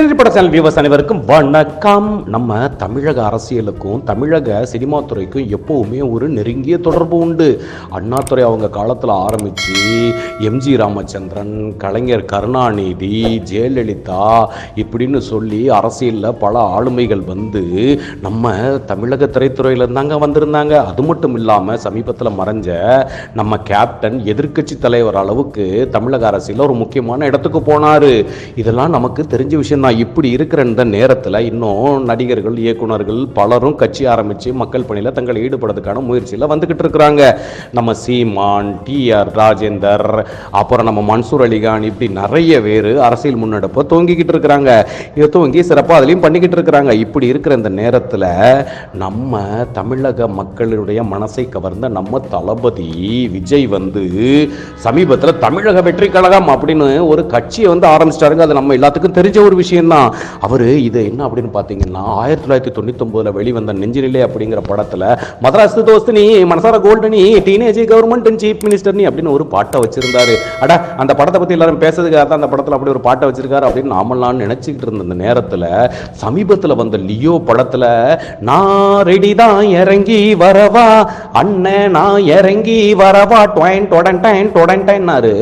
சினிப்பட channel viewers அனைவருக்கும் வணக்கம். நம்ம தமிழக அரசியலுக்கும் தமிழக சினிமா துறைக்கும் எப்போவுமே ஒரு நெருங்கிய தொடர்பு உண்டு. அண்ணாத்துறை அவங்க காலத்தில் ஆரம்பித்து எம்ஜி ராமச்சந்திரன் கலைஞர் கருணாநிதி ஜெயலலிதா இப்படின்னு சொல்லி அரசியலில் பல ஆளுமைகள் வந்து நம்ம தமிழக திரைத்துறையில இருந்தாங்க வந்திருந்தாங்க. அது மட்டும் இல்லாமல் சமீபத்தில் மறைஞ்ச நம்ம கேப்டன் எதிர்க்கட்சி தலைவர் அளவுக்கு தமிழக அரசியலில் ஒரு முக்கியமான இடத்துக்கு போனார். இதெல்லாம் நமக்கு தெரிஞ்ச விஷயம் ஆனால் இப்படி இருக்கிற இந்த நேரத்தில் இன்னும் நடிகர்கள் இயக்குனர்கள் பலரும் கட்சி ஆரம்பித்து மக்கள் பணியில் தங்களை ஈடுபடுறதுக்கான முயற்சியில் வந்துக்கிட்டு இருக்கிறாங்க. நம்ம சீமான் டிஆர் ராஜேந்தர் அப்புறம் நம்ம மன்சூர் அலிகான் இப்படி நிறைய பேர் அரசியல் முன்னெடுப்பை துவங்கிக்கிட்டு இருக்கிறாங்க. இதை தூங்கி சிறப்பாக அதுலேயும் பண்ணிக்கிட்டு இருக்கிறாங்க. இப்படி இருக்கிற இந்த நேரத்தில் நம்ம தமிழக மக்களுடைய மனசை கவர்ந்த நம்ம தளபதி விஜய் வந்து சமீபத்தில் தமிழக வெற்றி கழகம் அப்படின்னு ஒரு கட்சியை வந்து ஆரம்பிச்சிட்டாருங்க. அது நம்ம எல்லாத்துக்கும் தெரிஞ்ச ஒரு விஷயம். விஷயம்தான் அவர் இது என்ன அப்படின்னு பார்த்தீங்கன்னா ஆயிரத்தி தொள்ளாயிரத்தி தொண்ணூத்தொம்பதுல வெளிவந்த நெஞ்சினிலே அப்படிங்கிற படத்தில் மதராஸ் தோஸ்தினி மனசார கோல்டனி டீனேஜ் கவர்மெண்ட் சீஃப் மினிஸ்டர் நீ அப்படின்னு ஒரு பாட்டை வச்சிருந்தாரு. அட அந்த படத்தை பற்றி எல்லாரும் பேசுறதுக்காக தான் அந்த படத்தில் அப்படி ஒரு பாட்டை வச்சிருக்காரு அப்படின்னு நாமெல்லாம் நினச்சிக்கிட்டு இருந்த அந்த நேரத்தில் சமீபத்தில் வந்த லியோ படத்தில் நான் ரெடி தான் இறங்கி வரவா அண்ணன் நான் இறங்கி வரவா டொயன் டொடன் டைன் டொடன் டைன்னாரு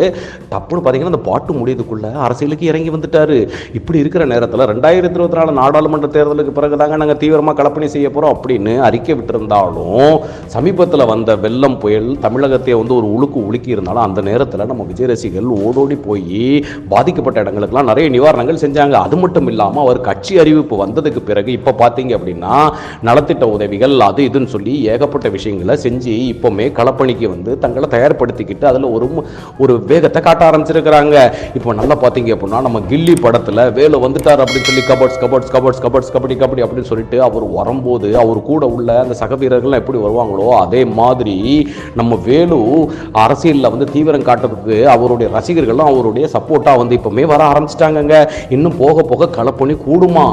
தப்புன்னு பார்த்தீங்கன்னா அந்த பாட்டு முடியதுக்குள்ள அரசியலுக்கு இறங்கி வந்துட்டாரு. இப்படி இருக்கிற இருக்கிற நேரத்தில் ரெண்டாயிரத்தி இருபத்தி நாலு நாடாளுமன்ற தேர்தலுக்கு பிறகு தாங்க நாங்கள் தீவிரமாக கலப்பணி செய்ய போகிறோம் அப்படின்னு அறிக்கை விட்டிருந்தாலும் சமீபத்தில் வந்த வெள்ளம் புயல் தமிழகத்தை வந்து ஒரு உழுக்கு உலுக்கி இருந்தாலும் அந்த நேரத்தில் நம்ம விஜய் ரசிகர்கள் ஓடோடி போய் பாதிக்கப்பட்ட இடங்களுக்கெல்லாம் நிறைய நிவாரணங்கள் செஞ்சாங்க. அது மட்டும் இல்லாமல் அவர் கட்சி அறிவிப்பு வந்ததுக்கு பிறகு இப்போ பார்த்தீங்க அப்படின்னா நலத்திட்ட உதவிகள் அது இதுன்னு சொல்லி ஏகப்பட்ட விஷயங்களை செஞ்சு இப்போமே களப்பணிக்கு வந்து தங்களை தயார்படுத்திக்கிட்டு அதில் ஒரு ஒரு வேகத்தை காட்ட ஆரம்பிச்சிருக்கிறாங்க. இப்போ நல்லா பார்த்தீங்க அப்படின்னா நம்ம கில்லி படத்தில் வேலை வந்துட்டார் அப்படின்னு சொல்லி கபட்ஸ் கபட்ஸ் கபட்ஸ் கபட்ஸ் கபடி கபடி அப்படின்னு சொல்லிட்டு அவர் வரும்போது அவர் கூட உள்ள அந்த சக வீரர்கள்லாம் எப்படி வருவாங்களோ அதே மாதிரி நம்ம வேலு அரசியலில் வந்து தீவிரம் காட்டுறதுக்கு அவருடைய ரசிகர்களும் அவருடைய சப்போர்ட்டாக வந்து இப்போமே வர ஆரம்பிச்சிட்டாங்கங்க. இன்னும் போக போக களப்பணி கூடுமா?